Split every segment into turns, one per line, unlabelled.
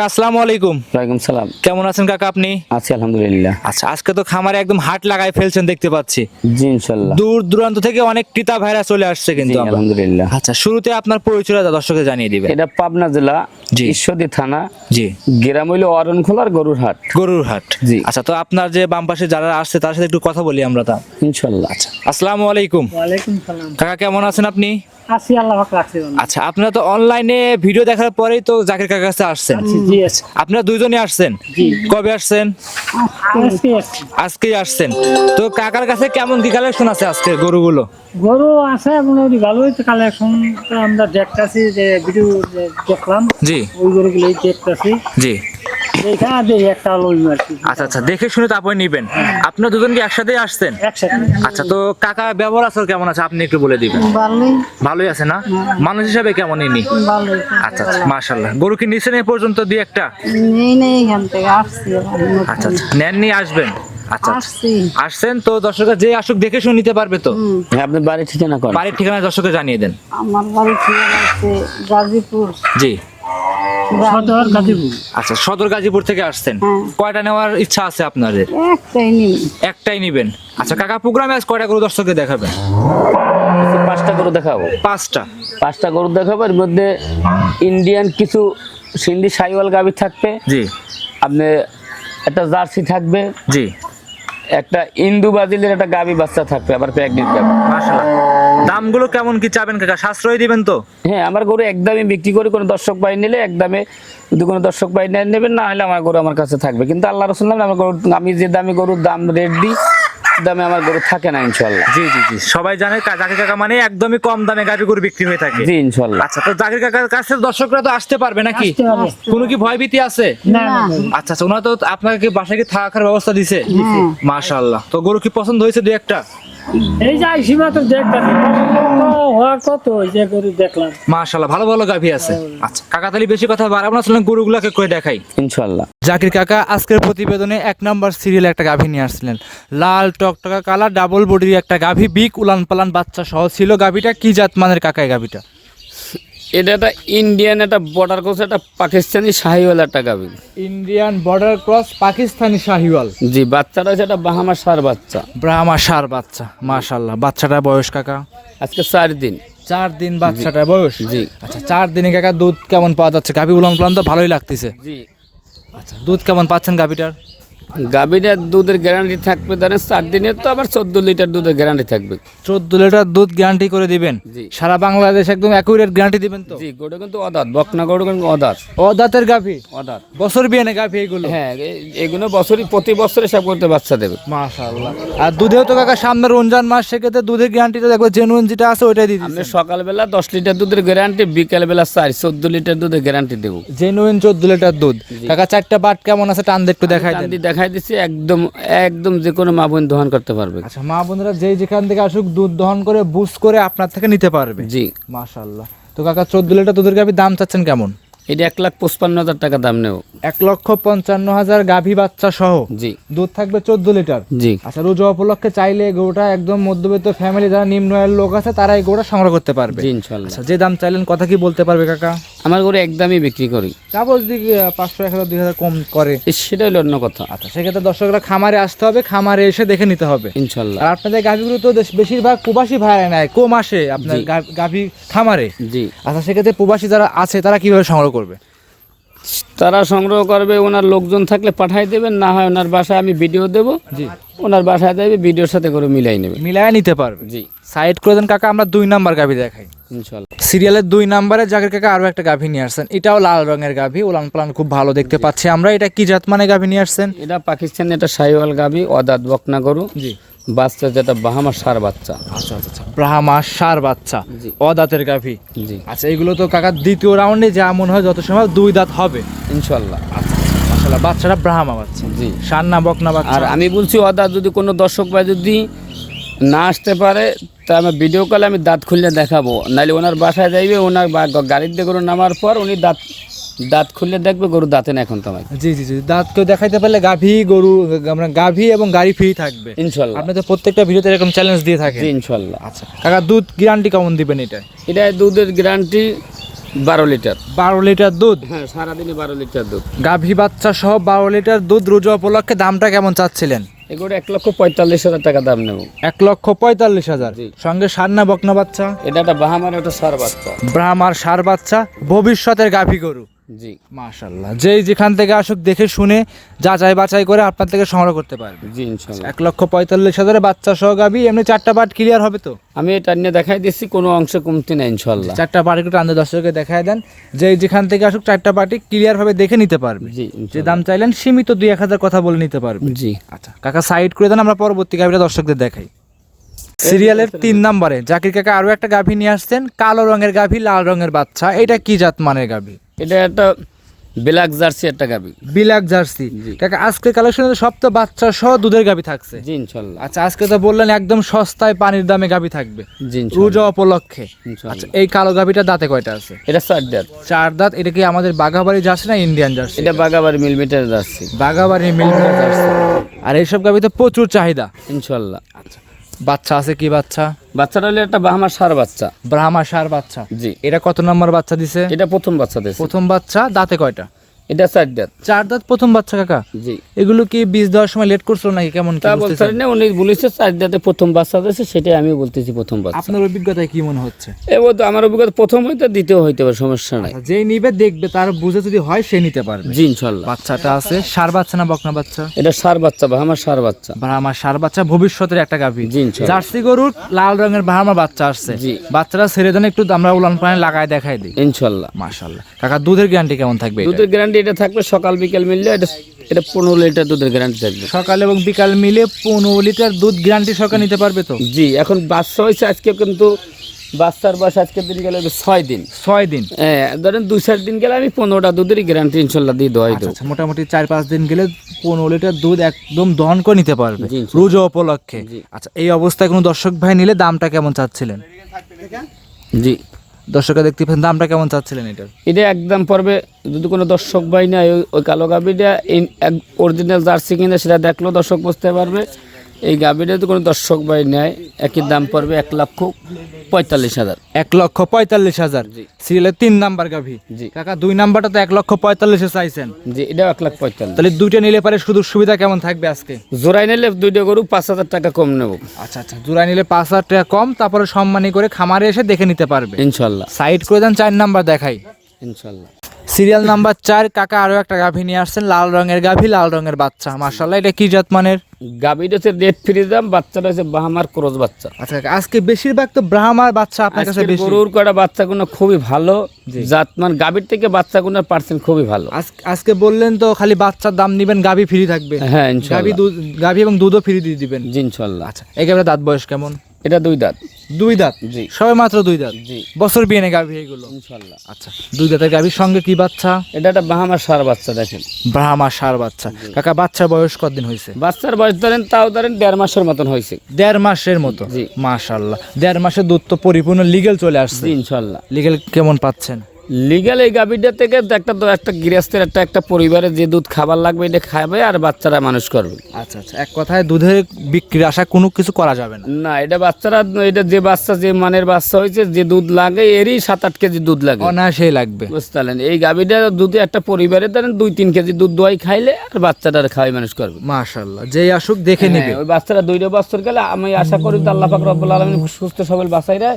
কাকা আসসালামু আলাইকুম।
ওয়ালাইকুম সালাম।
কেমন আছেন কাকা আপনি?
আছি আলহামদুলিল্লাহ।
আচ্ছা আজকে তো খামারে একদম হাট লাগাই ফেলছেন দেখতে পাচ্ছি।
জি ইনশাল্লাহ।
দূর দূরান্ত থেকে অনেক ক্রেতা ভাইরা চলে আসছে কিন্তু
আলহামদুলিল্লাহ।
আচ্ছা শুরুতে আপনার পরিচয়টা দর্শকে জানিয়ে দিবেন।
এটা পাবনা জেলা
জি।
ঈশ্বরদী থানা
জি।
গ্রাম হইল অরণখোলার গরুর হাট।
গরুর হাট।
জি।
আচ্ছা তো আপনার যে বাম পাশে যারা আসছে তার সাথে একটু কথা বলি আমরা তা।
ইনশাল্লাহ।
আচ্ছা আসসালামু আলাইকুম।
ওয়ালাইকুম সালাম।
কাকা কেমন আছেন আপনি?
আছি আল্লাহ পাক রাখছে
আচ্ছা আপনারা তো অনলাইনে ভিডিও দেখার পরেই তো জাকির কাকার কাছে আসছেন।
জি
আপনারা দুইজনই আসছেন? কবে আসছেন? আজকেই আসছেন। তো কাকার কাছে কেমন কি কালেকশন আছে আজকে গরুগুলো?
গরু আছে মোটামুটি ভালোই তো কালেকশন আমরা দেখতেছি যে ভিডিও দেখলাম
জি।
ওই গরুগুলোই দেখতেছি।
জি। আচ্ছা আচ্ছা দেখে শুনে তারপরে নিবেন। আপনারা দুজন কি একসাথেই আসছেন? আচ্ছা তো কাকা ব্যবহার আচার কেমন আছে? আপনি একটু বলে দিবেন।
ভালোই।
আছে না? মানুষ হিসাবে কেমন ইনি? আচ্ছা আচ্ছা মাশাল্লাহ গরু কি নিছেন এই পর্যন্ত দুই একটা? আচ্ছা আচ্ছা নেননি আসবেন? আচ্ছা আচ্ছা। আসছেন তো দর্শকের যে আসুক দেখে শুনে নিতে পারবে তো?
হ্যাঁ আপনি বাড়ি ঠিকানা
বাড়ির ঠিকানা দর্শকে জানিয়ে দেন।
আমার বাড়ি ঠিকানা আছে গাজীপুর।
জি।
সদর গাজীপুর।
আচ্ছা সদর গাজীপুর থেকে আসছেন।
হ্যাঁ।
কয়টা নেওয়ার ইচ্ছা আছে আপনাদের?
একটাই নিন
একটাই নিবেন। আচ্ছা কাকা প্রোগ্রামে আজ কয়টা গরু দর্শককে দেখাবেন?
পাঁচটা গরু দেখাবো।
পাঁচটা।
পাঁচটা গরু দেখাবো এর মধ্যে ইন্ডিয়ান কিছু সিন্ধি সাইওয়াল গাবি থাকবে।
জি।
আপনি একটা জার্সি থাকবে।
জি।
একটা ইন্দু বাজিলের একটা গাবি বাচ্চা থাকবে আবার প্রেগনেন্ট গাবি
মাশাআল্লাহ। দামগুলো কেমন কি চাবেন কাকা? সাশ্রয় দিবেন তো?
হ্যাঁ আমার গরু একদমই বিক্রি করে কোনো দর্শক ভাই নিলে একদমে যদি কোনো দর্শক ভাই নেন নেবেন না হলে আমার গরু আমার কাছে থাকবে। কিন্তু আল্লাহ রসুল আমার গরু আমি যে দামে গরুর দাম রেট দিই দামে আমার গরু থাকে না ইনশাল্লাহ
জি জি জি। সবাই জানে জাকির কাকা মানে একদমই কম দামে গাড়ি গরু বিক্রি হয়ে থাকে।
জি ইনশাল্লাহ
আচ্ছা তো জাকির কাকার কাছে দর্শকরা তো আসতে পারবে নাকি?
আসতে
কোনো কি ভয় ভীতি আছে?
না না।
আচ্ছা আচ্ছা ওনারা তো আপনাকে বাসায় কি থাকার ব্যবস্থা দিছে?
হ্যাঁ।
মাশাআল্লাহ। তো গরু কি পছন্দ হয়েছে দুই একটা?
এই যে তো দেখতেছি হওয়ার কত যে গরু দেখলাম।
মাশাআল্লাহ ভালো ভালো গাভী আছে। আচ্ছা কাকা তাহলে বেশি কথা বাড়াবো না চলেন গরুগুলোকে করে দেখাই।
ইনশাল্লাহ
জাকির কাকা আজকের প্রতিবেদনে এক নম্বর সিরিয়ালে একটা গাভী নিয়ে আসছিলেন। লাল টকটকা কালার ডাবল বডির একটা গাভী বিগ উলান পালান বাচ্চা সহ। ছিল গাভীটা কি জাত মানের কাকায় গাভীটা?
এটা একটা ইন্ডিয়ান একটা বর্ডার কোর্স একটা পাকিস্তানি শাহিওয়াল একটা গাবি
Indian border cross Pakistani Sahiwal
জি বাচ্চাটা হচ্ছে একটা বাহামা সার বাচ্চা।
ব্রাহ্মা সার বাচ্চা মাশাল্লাহ বাচ্চাটার বয়স কাকা?
আজকে চার দিন।
চার দিন বাচ্চাটা বয়স?
জি।
আচ্ছা চার দিনে কাকা দুধ কেমন পাওয়া যাচ্ছে? গাভী উলান পালান তো ভালোই লাগতেছে।
জি।
আচ্ছা দুধ কেমন পাচ্ছেন গাভীটার?
গাভীটার দুধের গ্যারান্টি থাকবে ধরেন চার দিনের তো আবার চোদ্দ লিটার দুধের গ্যারান্টি থাকবে।
চোদ্দ লিটার দুধ গ্যারান্টি করে দিবেন।
জি।
সারা বাংলাদেশ একদম অ্যাকুরেট গ্যারান্টি দিবেন তো?
জি গরু কিন্তু অদাত বকনা গরু কিন্তু অদাত।
ও দাঁতের গাভী?
অদাত।
বছর বিয়ে না গাভী এগুলো?
হ্যাঁ এ- এগুলো বছরই প্রতি বছরে সব করতে বাচ্চা দেবে।
মাশাআল্লাহ। আর দুধেও তো কাকা সামনে রমজান মাস সেক্ষেত্রে দুধের গ্যারান্টিটা দেখব জেনুইন যেটা আছে ওইটাই দিয়ে
সকালবেলা দশ লিটার দুধের গ্যারান্টি বিকালবেলা চার চোদ্দ লিটার দুধের গ্যারান্টি দেবো।
জেনুইন চোদ্দ লিটার দুধ। কাকা চারটা বাট কেমন আছে? টান দিয়ে একটু দেখাই দেন।
দেখাই দিচ্ছি একদম একদম যে কোনো মা বোন দহন করতে পারবে।
আচ্ছা মা বোনেরা যেই যেখান থেকে আসুক দুধ দহন করে বুস করে আপনার থেকে নিতে পারবে।
জি।
মাশাআল্লাহ। তো কাকা চোদ্দ লিটার দুধের গাভী দাম চাচ্ছেন কেমন?
এটা এক লাখ পঁচপান্ন হাজার টাকা দাম নেব।
এক লক্ষ পঞ্চান্ন হাজার গাভী বাচ্চা সহ?
জি।
দুধ থাকবে চোদ্দ লিটার?
জি।
আচ্ছা রোজা উপলক্ষে চাইলে গরুটা একদম মধ্যবিত্ত ফ্যামিলি যারা নিম্ন আয়ের লোক আছে তারা এই গরুটা সংগ্রহ করতে পারবে।
জি ইনশাল্লাহ
আচ্ছা যে দাম চাইলেন কথা কি বলতে পারবে কাকা?
আমার গরু একদমই বিক্রি করি।
যদি আহ, পাঁচশো এক হাজার দুই হাজার কম করে।
সেটা হলো অন্য কথা।
আচ্ছা সেক্ষেত্রে দর্শকরা খামারে আসতে হবে খামারে এসে দেখে নিতে হবে।
ইনশাল্লাহ।
আর আপনাদের গাভীগুলো তো বেশিরভাগ প্রবাসী ভাড়া নেয় কম আসে আপনার গাভী খামারে।
জি।
আচ্ছা সেক্ষেত্রে প্রবাসী যারা আছে তারা কীভাবে সংগ্রহ করবে?
তারা সংগ্রহ করবে ওনার লোকজন থাকলে পাঠাই দেবেন না হয় ওনার বাসায় আমি ভিডিও দেব।
জি।
ওনার বাসায় দেবে ভিডিওর সাথে করে মিলাই নেবে।
মিলায় নিতে পারবে।
জি।
সাইড করে দেন কাকা আমরা দুই নাম্বার গাভী দেখাই।
ইনশাল্লাহ।
সিরিয়ালের দুই নাম্বারে জাগের কাকা আরও একটা গাভী নিয়ে আসছেন। এটাও লাল রঙের গাভী উলান পালান খুব ভালো দেখতে পাচ্ছি আমরা। এটা কি জাত মানে গাভী নিয়ে আসছেন?
এটা পাকিস্তানি একটা সাইওয়াল গাভী অদাত বকনা গরু।
জি।
বাচ্চা যেটা বাহামা সার বাচ্চা।
আচ্ছা আচ্ছা আচ্ছা। ব্রাহ্মা সার বাচ্চা অদাতের গাভী।
জি।
আচ্ছা এগুলো তো কাকা দ্বিতীয় রাউন্ডে যা মনে হয় যত সময় দুই দাঁত হবে।
ইনশাল্লাহ।
আচ্ছা মাশাআল্লাহ বাচ্চাটা ব্রাহ্মা বাচ্চা।
জি।
সার না বকনা বাচ্চা।
আর আমি বলছি অদাত যদি কোনো দর্শক ভাই যদি না আসতে পারে তা আমি ভিডিও কলে আমি দাঁত খুললে দেখাবো। নাহলে ওনার বাসায় যাইবে ওনার দিয়ে গরু নামার পর উনি দাঁত দাঁত খুললে দেখবে গরু দাঁতে না এখন তোমায়
জি জি জি দাঁত কেউ দেখাইতে পারলে গাভী গরু আমরা গাভী এবং গাড়ি ফ্রি থাকবে।
ইনশাল্লাহ।
আপনি তো প্রত্যেকটা ভিডিওতে এরকম চ্যালেঞ্জ দিয়ে থাকেন।
জি ইনশাল্লাহ।
আচ্ছা কাকা দুধ গ্যারান্টি কেমন দিবেন এটা
এটা দুধের গ্যারান্টি বারো লিটার।
বারো লিটার দুধ?
হ্যাঁ সারাদিনে বারো লিটার দুধ।
গাভী বাচ্চা সহ বারো লিটার দুধ রোজা উপলক্ষে দামটা কেমন চাচ্ছিলেন?
এগুলো এক লক্ষ পঁয়তাল্লিশ হাজার টাকা দাম নেব।
এক লক্ষ পঁয়তাল্লিশ হাজার। সঙ্গে সান্না বকনা বাচ্চা।
এটা একটা বাহামার একটা সার বাচ্চা।
ব্রাহ্মার সার বাচ্চা। ভবিষ্যতের গাভী গরু।
জি।
মাশাল্লাহ যেই যেখান থেকে আসুক দেখে শুনে যাচাই বাছাই করে আপনার থেকে সংগ্রহ করতে পারবে।
জি ইনশাল্লাহ
এক লক্ষ পঁয়তাল্লিশ হাজারে বাচ্চা সহ গাভী এমনি চারটা পার্ট ক্লিয়ার হবে তো?
আমি এটা নিয়ে দেখাই দিচ্ছি কোনো অংশে কমতি নেই ইনশাল্লাহ
চারটা পার্টি একটু আন্দাজ দর্শককে দেখায় দেন। যে যেখান থেকে আসুক চারটা পার্টি ক্লিয়ার ভাবে দেখে নিতে পারবে।
জি
যে দাম চাইলেন সীমিত দুই এক হাজার কথা বলে নিতে পারবে।
জি।
আচ্ছা কাকা সাইড করে দেন আমরা পরবর্তী গাভীটা দর্শকদের দেখাই। সিরিয়ালের তিন নম্বরে জাকির কাকা আরও একটা গাভী নিয়ে আসছেন কালো রঙের গাভী লাল রঙের বাচ্চা। এটা কি জাত মানের গাভী?
এটা একটা ব্ল্যাক জার্সি একটা গাবি।
Black jersey. কাকা আজকে কালেকশনে সব তো বাচ্চা সহ দুধের গাভী থাকছে।
জি ইনশাল্লাহ।
আচ্ছা আজকে তো বললেন একদম সস্তায় পানির দামে গাভী থাকবে।
জি
রোজা উপলক্ষে। আচ্ছা এই কালো গাভীটা দাঁতে কয়টা আছে?
এটা চার দাঁত।
চার দাঁত এটা কি আমাদের বাঘাবাড়ি জার্সি না ইন্ডিয়ান জার্সি?
এটা বাগাবাড়ি মিলমিটার জার্সি।
বাঘাবাড়ি মিলমিটার জার্সি। আর এইসব গাভীতে প্রচুর চাহিদা।
ইনশাল্লাহ।
বাচ্চা আছে কি বাচ্চা?
বাচ্চাটা হলো একটা ব্রাহ্মা সার বাচ্চা।
ব্রাহ্মা সার বাচ্চা।
জি।
এটা কত নম্বর বাচ্চা দিছে?
এটা প্রথম বাচ্চা দিছে।
প্রথম বাচ্চা দাঁতে কয়টা?
এটা চার দাঁত।
চার দাঁত প্রথম বাচ্চা কাকা?
জি।
এগুলো কি বীজ দেওয়ার সময় লেট করছিল নাকি? কেমন
তা বলতে না উনি বলেছে চার দাঁতে প্রথম বাচ্চা দিয়েছে সেটাই আমি বলতেছি প্রথম বাচ্চা।
আপনার অভিজ্ঞতায় কি মনে হচ্ছে?
এবার তো আমার অভিজ্ঞতা প্রথম দ্বিতীয় হইতে পারে সমস্যা নাই।
আচ্ছা, যেই নিবে দেখবে তার বুঝে যদি হয় সে নিতে পারবে।
জি ইনশাল্লাহ
বাচ্চাটা আছে সার বাচ্চা না বকনা বাচ্চা?
এটা সার বাচ্চা বাহামার সার বাচ্চা।
ব্রাহ্মা সার বাচ্চা ভবিষ্যতের একটা গাভী।
জি, ইনশাআল্লাহ।
জার্সি গরুর লাল রঙের ব্রাহ্মা বাচ্চা আসছে।
জি।
বাচ্চারা ছেড়ে দেন একটু আমরা উলান পানি লাগায় দেখাই দিই।
ইনশাল্লাহ
মাশাল্লাহ কাকা দুধের গ্যারান্টি কেমন থাকবে
দুধের গ্যারান্টি এটা থাকবে সকাল বিকেল মিললে এটা এটা পনেরো লিটার দুধের গ্যারান্টি থাকবে।
সকাল এবং বিকাল মিলে পনেরো লিটার দুধ গ্যারান্টি সরকার নিতে পারবে তো?
জি এখন বাচ্চা হয়েছে আজকে কিন্তু বাচ্চার বয়স আজকে দিন গেলে ছয় দিন।
ছয় দিন?
হ্যাঁ ধরেন দুই চার দিন গেলে আমি পনেরোটা দুধেরই গ্যারান্টি ইনশাল্লাহ দিয়ে দেওয়াই
আচ্ছা
দেবো।
আচ্ছা, মোটামুটি চার পাঁচ দিন গেলে পনেরো লিটার দুধ একদম দহন করে নিতে পারবে। রোজা উপলক্ষে। আচ্ছা এই অবস্থায় কোনো দর্শক ভাই নিলে দামটা কেমন চাচ্ছিলেন?
জি।
দর্শকরা দেখতে পাচ্ছেন, দামটা কেমন চাচ্ছিলেন এটার
এটা একদম পড়বে, যদি কোনো দর্শক ভাই না ওই- ওই কালো গাবিটা অরিজিনাল জার্সি কিনে সেটা দেখলেও দর্শক বুঝতে পারবে। এই গাবিটা যদি কোনো দর্শক ভাই নেয়। একই দাম পড়বে এক লক্ষ পঁয়তাল্লিশ হাজার।
এক লক্ষ পঁয়তাল্লিশ হাজার। সিরিয়ালের তিন নাম্বার গাভী।
জি।
কাকা দুই নাম্বারটা তো এক লক্ষ পঁয়তাল্লিশে চাইছেন।
জি এটাও এক লাখ পঁয়তাল্লিশ।
তাহলে দুইটা নিলে পারে শুধু সুবিধা কেমন থাকবে আজকে?
জোড়াই নিলে দুইটা গরু পাঁচ হাজার টাকা কম নেব।
আচ্ছা আচ্ছা জোড়া নিলে পাঁচ হাজার টাকা কম তারপরে সম্মানী করে খামারে এসে দেখে নিতে পারবে।
ইনশাল্লাহ।
সাইড করে দেন চার নাম্বার দেখাই।
ইনশাল্লাহ।
সিরিয়াল নাম্বার চার কাকা আরও একটা গাভী নিয়ে আসছেন লাল রঙের গাভী লাল রঙের বাচ্চা। মার্শাল্লাহ এটা কি জাত মানের
গাবিটা হচ্ছে রেড ফ্রি দাম বাচ্চাটা হচ্ছে বাহামার ক্রোজ বাচ্চা।
আচ্ছা আজকে বেশিরভাগ তো ব্রাহ্মার বাচ্চা আপনার কাছে বেশি।
গরুর কটা বাচ্চাগুলো খুবই ভালো জাতমান গাবির থেকে বাচ্চাগুলোর পার্সেন্ট খুবই ভালো।
আজকে বললেন তো খালি বাচ্চার দাম নিবেন গাভী ফ্রি থাকবে।
হ্যাঁ
গাভী গাভী এবং দুধও ফ্রি দিয়ে দিবেন।
জি ইনশাল্লাহ
আচ্ছা গাভীর দাঁত বয়স কেমন?
এটা দুই দাঁত।
দুই দাঁত?
জি।
সবে মাত্র দুই দাঁত?
জি।
বছর বিয়ে নেই গাভী এগুলো?
ইনশাল্লাহ।
আচ্ছা দুই দাঁতের গাভীর সঙ্গে কি বাচ্চা?
এটা একটা ব্রাহ্মার সার বাচ্চা দেখেন।
ব্রাহ্মা সার বাচ্চা। কাকা বাচ্চার বয়স কতদিন হয়েছে?
বাচ্চার বয়স ধরেন তাও ধরেন দেড় মাসের মতন হয়েছে।
দেড় মাসের মতো?
জি।
মাশাল্লাহ। দেড় মাসের দুধ তো পরিপূর্ণ লিগেল চলে আসছে।
ইনশাল্লাহ।
লিগেল কেমন পাচ্ছেন?
লিগাল এই গাভীটা থেকে একটা তো একটা গৃহস্থের একটা একটা পরিবারে যে দুধ খাবার লাগবে এটা খাবে আর বাচ্চারা মানুষ করবে।
আচ্ছা আচ্ছা। এক কথায় দুধের বিক্রির আশা কোনো কিছু করা যাবে না।
না এটা বাচ্চারা এটা যে বাচ্চা যে মানের বাচ্চা হয়েছে যে দুধ লাগে এরই সাত আট কেজি দুধ লাগে।
অনায়াসেই লাগবে।
বুঝতে পারলেন এই গাভীটা দুধে একটা পরিবারে ধরেন দুই তিন কেজি দুধ দোয়াই খাইলে আর বাচ্চাটা আর খাওয়াই মানুষ করবে।
মাশাল্লাহ যেই আসুক দেখে নিবে।
হ্যাঁ, ওই বাচ্চারা দুইটা বছর গেলে আমি আশা করি তো আল্লাহ পাক রব্বুল আলমিন সুস্থ সবল বাচ্চাইরা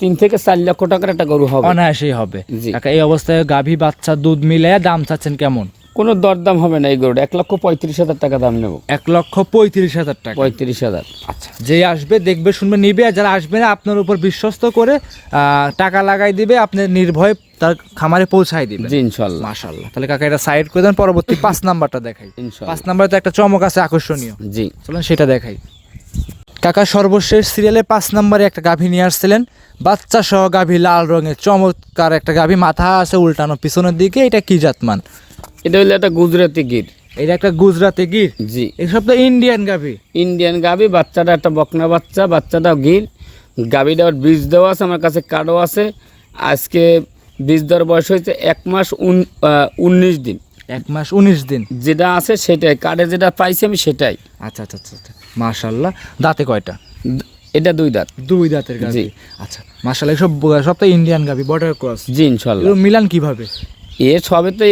তিন থেকে চার লক্ষ টাকার একটা গরু হবে।
অনায়াসেই হবে। কাকা এই অবস্থায় গাভী বাচ্চা দুধ মিলে দাম চাচ্ছেন কেমন?
কোনো দরদাম হবে না এই গরুটা। এক লক্ষ পঁয়ত্রিশ হাজার টাকা দাম নেব।
এক লক্ষ পঁয়ত্রিশ হাজার টাকা।
পঁয়ত্রিশ হাজার।
আচ্ছা। যে আসবে দেখবে শুনবে নিবে আর যারা আসবে না আপনার উপর বিশ্বস্ত করে টাকা লাগাই দিবে আপনি নির্ভয়ে তার খামারে পৌঁছাই দিবে।
জি ইনশাল্লাহ
মাশাল্লাহ তাহলে কাকা এটা সাইড করে দেন পরবর্তী পাঁচ নাম্বারটা দেখাই। পাঁচ নাম্বারে তো একটা চমক আছে আকর্ষণীয়।
জি।
চলুন সেটা দেখাই। কাকা সর্বশেষ সিরিয়ালে পাঁচ নম্বরে একটা গাভী নিয়ে আসছিলেন। বাচ্চা সহ গাভী লাল রঙের চমৎকার একটা গাভী মাথা আছে উল্টানো পিছনের দিকে এটা কি জাতমান?
এটা হলো একটা গুজরাতি গির।
এটা একটা গুজরাতি গির?
জি।
এসব তো ইন্ডিয়ান গাভী?
ইন্ডিয়ান গাবি বাচ্চাটা একটা বকনা বাচ্চা বাচ্চাটাও গির। গাবিটা ওর বীজ দেওয়া আছে আমার কাছে কার্ডও আছে। আজকে বীজ দেওয়ার বয়স হয়েছে এক মাস উন- উনিশ দিন।
এক মাস উনিশ দিন?
যেটা আছে সেটাই কার্ডে যেটা পাইছি আমি সেটাই।
আচ্ছা আচ্ছা আচ্ছা আচ্ছা। মাশাল্লাহ। দাঁতে কয়টা?
এটা দুই দাঁত।
দুই দাঁতের গাভি। আচ্ছা মাশাআল্লাহ সব সব তো ইন্ডিয়ান গাভি বর্ডার ক্রস
জি ইনশাল্লাহ
মিলান কীভাবে?
এ সবে তো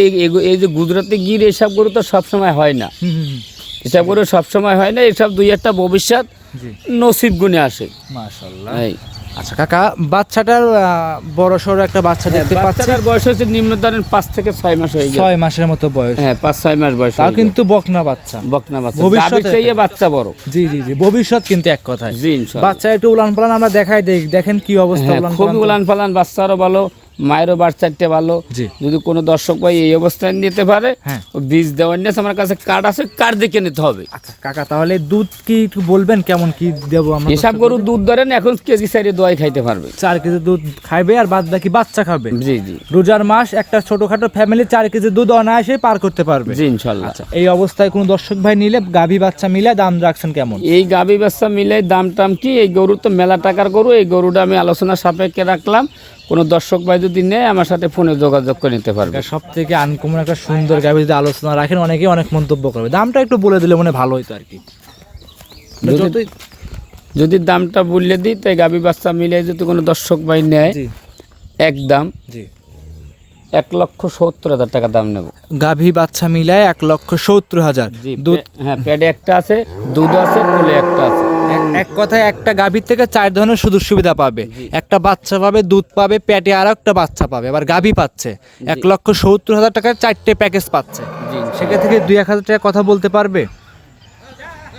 এই যে গুজরাতে গির এসব গরু তো সবসময় হয় না। এসব গরু সবসময় হয় না এসব দুই একটা ভবিষ্যৎ নসিব গুণে আসে।
মাশাআল্লাহ। আচ্ছা কাকা বাচ্চাটার বড় সড়ো একটা বাচ্চা দেখতে পাচ্ছি।
বাচ্চাটার বয়স হচ্ছে নিম্ন ধরেন পাঁচ থেকে ছয় মাস হয়ে গেছে।
ছয় মাসের মতো বয়স।
হ্যাঁ পাঁচ ছয় মাস বয়স
তাও কিন্তু বকনা বাচ্চা।
বকনা বাচ্চা।
ভবিষ্যতে-
চেয়ে বাচ্চা বড়।
জি জি জি ভবিষ্যৎ কিন্তু এক কথায়।
জি ইনশাআল্লাহ
বাচ্চা একটু উলান পালান আমরা দেখাই দেখ দেখেন কি অবস্থা
উলানপালান
উলান
উলানপালান
পালান
উলান ফালান বাচ্চারও ভালো। মায়েরও বাচ্চারটা ভালো। যদি কোনো দর্শক ভাই এই অবস্থায় নিতে পারে
হ্যাঁ।
বীজ দেওয়ার নিয়ে আমার কাছে কার্ড আছে কার্ড দেখে নিতে হবে?
আচ্ছা কাকা তাহলে দুধ কি একটু বলবেন কেমন কি দেবো আমরা
এসব গরু দুধ ধরেন এখন কেজি সাইডে দোয়াই খাইতে পারবে।
চার কেজি দুধ খাইবে আর বাদ বাকি বাচ্চা খাবে।
জি জি।
রোজার মাস একটা ছোটখাটো ফ্যামিলি চার কেজি দুধ অনায়াসে পার করতে পারবে।
জি ইনশাল্লাহ।
আচ্ছা এই অবস্থায় কোনো দর্শক ভাই নিলে গাভী বাচ্চা মিলে দাম রাখছেন কেমন?
এই গাভী বাচ্চা মিলে দাম টাম কি? এই গরু তো মেলা টাকার গরু এই গরুটা আমি আলোচনা সাপেক্ষে রাখলাম। কোনো দর্শক ভাই যদি নেয় আমার সাথে ফোনে যোগাযোগ করে নিতে পারবে।
সব থেকে আনকমন একটা সুন্দর গাভী যদি আলোচনা রাখেন অনেকেই অনেক মন্তব্য করবে। দামটা একটু বলে দিলে মনে ভালো হইতো আর কি।
যদি- দামটা বললে দিই তাই গাভী বাচ্চা মিলে যদি কোনো দর্শক ভাই নেয় এক দাম
জি।
এক লক্ষ সত্তর হাজার টাকা দাম নেব।
গাভী বাচ্চা মিলায় এক লক্ষ সত্তর হাজার। দুধ
হ্যাঁ প্যাডে একটা আছে দুধ আছে কোলে একটা আছে।
এক- কথায় একটা গাভীর থেকে চার ধরনের সুযোগ সুবিধা পাবে। একটা বাচ্চা পাবে দুধ পাবে প্যাটে আরও একটা বাচ্চা পাবে আবার গাভী পাচ্ছে। এক লক্ষ সত্তর হাজার টাকার চারটে প্যাকেজ পাচ্ছে। সেখান থেকে দুই এক হাজার টাকা কথা বলতে পারবে?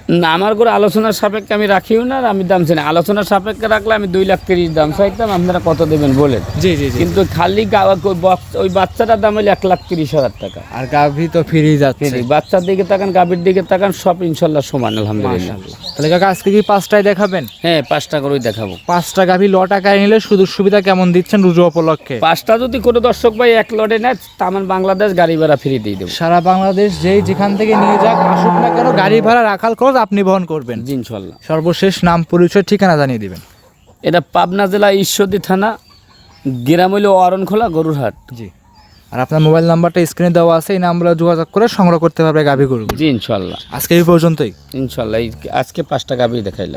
না আমার করে আলোচনার সাপেক্ষে আমি রাখিও না আর আমি দাম চাই না। আলোচনার সাপেক্ষে রাখলে আমি দুই লাখ তিরিশ দাম চাইতাম আপনারা কত দেবেন বলেন?
জি জি
কিন্তু খালি ওই ওই বাচ্চাটার দাম হলো এক লাখ তিরিশ হাজার টাকা।
আর গাভী তো ফিরে যাচ্ছে।
বাচ্চার দিকে তাকান গাভীর দিকে তাকান সব ইনশাল্লাহ সমান আলহামদুলিল্লাহ।
তাহলে কাকা আজকে কি পাঁচটায় দেখাবেন?
হ্যাঁ পাঁচটা করেই দেখাবো।
পাঁচটা গাভী ল টাকায় নিলে সুযোগ সুবিধা কেমন দিচ্ছেন রুজু উপলক্ষে?
পাঁচটা যদি কোনো দর্শক ভাই এক লটে নেয় তামান বাংলাদেশ গাড়ি ভাড়া ফ্রি দিয়ে দেবো।
সারা বাংলাদেশ যেই যেখান থেকে নিয়ে যাক আসুক না কেন গাড়ি ভাড়া রাখাল খরচ আপনি বহন করবেন।
জি ইনশাল্লাহ
সর্বশেষ নাম পরিচয় ঠিকানা জানিয়ে দিবেন।
এটা পাবনা জেলা ঈশ্বরদী থানা গ্রাম হইল অরণখোলা গরুরহাট।
জি। আর আপনার মোবাইল নাম্বারটা স্ক্রিনে দেওয়া আছে এই নাম্বারে যোগাযোগ করে সংগ্রহ করতে পারবে গাভী গরু
জি ইনশাল্লাহ
আজকে এই পর্যন্তই।
ইনশাল্লাহ এই আজকে পাঁচটা গাভী দেখাইলাম।